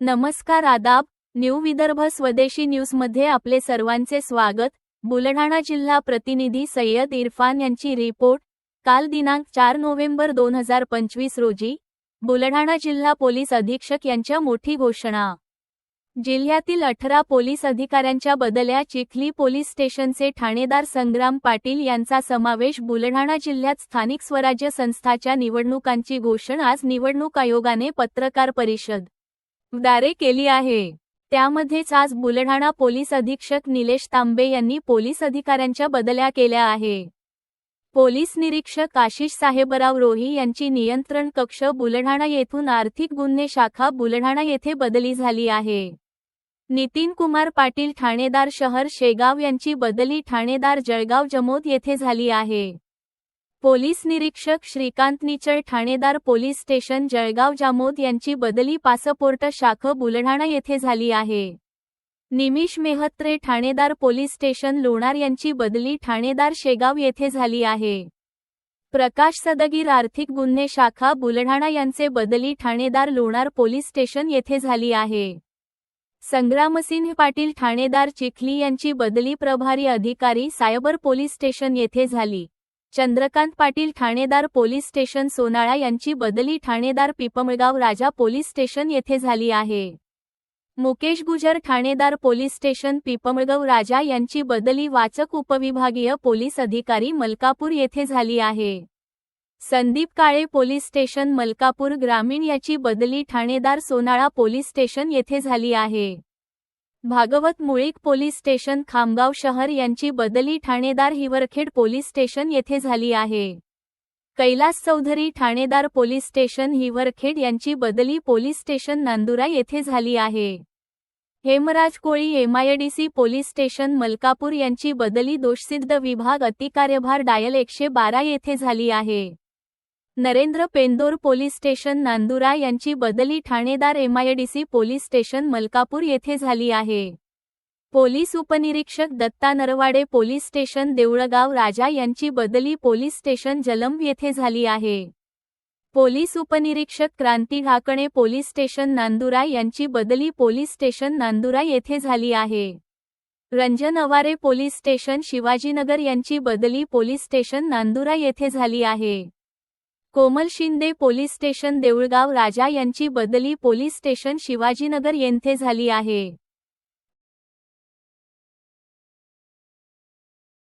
नमस्कार आदाब न्यू विदर्भ स्वदेशी न्यूजमध्ये आपले सर्वांचे स्वागत. बुलढाणा जिल्हा प्रतिनिधी सय्यद इरफान यांची रिपोर्ट काल दिनांक चार नोव्हेंबर दोन हजार पंचवीस रोजी. बुलढाणा जिल्हा पोलीस अधीक्षक यांच्या मोठी घोषणा. जिल्ह्यातील अठरा पोलीस अधिकाऱ्यांच्या बदल्या चिखली पोलीस स्टेशनचे ठाणेदार संग्राम पाटील यांचा समावेश बुलढाणा जिल्ह्यात स्थानिक स्वराज्य संस्थाच्या निवडणुकांची घोषणा आज निवडणूक आयोगाने पत्रकार परिषदद्वारे केली आहे. त्यामध्येच आज बुलढाणा पोलीस अधीक्षक निलेश तांबे यांनी पोलीस अधिकाऱ्यांच्या बदल्या केल्या आहे. पोलीस निरीक्षक आशिष साहेबराव रोही यांची नियंत्रण कक्ष बुलढाणा येथून आर्थिक गुन्हे शाखा बुलढाणा येथे बदली झाली आहे. नितीन कुमार पाटील ठाणेदार शहर शेगाव यांची बदली ठाणेदार जळगाव जमोद येथे झाली आहे. पोलीस निरीक्षक श्रीकांत निचळ ठाणेदार पोलीस स्टेशन जळगाव जामोद यांची बदली पासपोर्ट शाख बुलढाणा येथे झाली आहे. निमिष मेहत्रे ठाणेदार पोलीस स्टेशन लोणार यांची बदली ठाणेदार शेगाव येथे झाली आहे. प्रकाश सदगीर आर्थिक गुन्हे शाखा बुलढाणा यांचे बदली ठाणेदार लोणार पोलीस स्टेशन येथे झाली आहे. संग्रामसिंह पाटील ठाणेदार चिखली यांची बदली प्रभारी अधिकारी सायबर पोलीस स्टेशन येथे झाली. चंद्रकांत पाटील ठाणेदार पोलीस स्टेशन सोनाळा यांची बदली ठाणेदार पिपमळगाव राजा पोलीस स्टेशन येथे झाली आहे. मुकेश गुजर ठाणेदार पोलीस स्टेशन पिपमळगाव राजा यांची बदली वाचक उपविभागीय पोलीस अधिकारी मलकापूर येथे झाली आहे. संदीप काळे पोलीस स्टेशन मलकापूर ग्रामीण याची बदली ठाणेदार सोनाळा पोलीस स्टेशन येथे झाली आहे. भागवत मुळीक पोलीस स्टेशन खामगाव शहर यांची बदली ठाणेदार हिवरखेड पोलीस स्टेशन येथे झाली आहे. कैलास चौधरी ठाणेदार पोलीस स्टेशन हिवरखेड यांची बदली पोलीस स्टेशन नांदुरा येथे झाली आहे. Hemraj Koli MIDC police station Malkapur यांची बदली दोषसिद्ध विभाग अतिकार्यभार डायल एकशे बारा येथे झाली आहे. नरेंद्र पेंदोर पोलीस स्टेशन नांदुरा यांची बदली ठाणेदार एमआयडीसी पोलीस स्टेशन मलकापूर येथे झाली आहे. पोलीस उपनिरीक्षक दत्ता नरवाडे पोलीस स्टेशन देऊळगाव राजा यांची बदली पोलीस स्टेशन जलंब येथे झाली आहे. पोलीस उपनिरीक्षक क्रांती ढाकणे पोलीस स्टेशन नांदुरा यांची बदली पोलीस स्टेशन नांदुरा येथे झाली आहे. रंजन अवारे पोलीस स्टेशन शिवाजीनगर यांची बदली पोलीस स्टेशन नांदुरा येथे झाली आहे. कोमल शिंदे पोलीस स्टेशन देऊळगाव राजा यांची बदली पोलीस स्टेशन शिवाजीनगर येथे झाली आहे.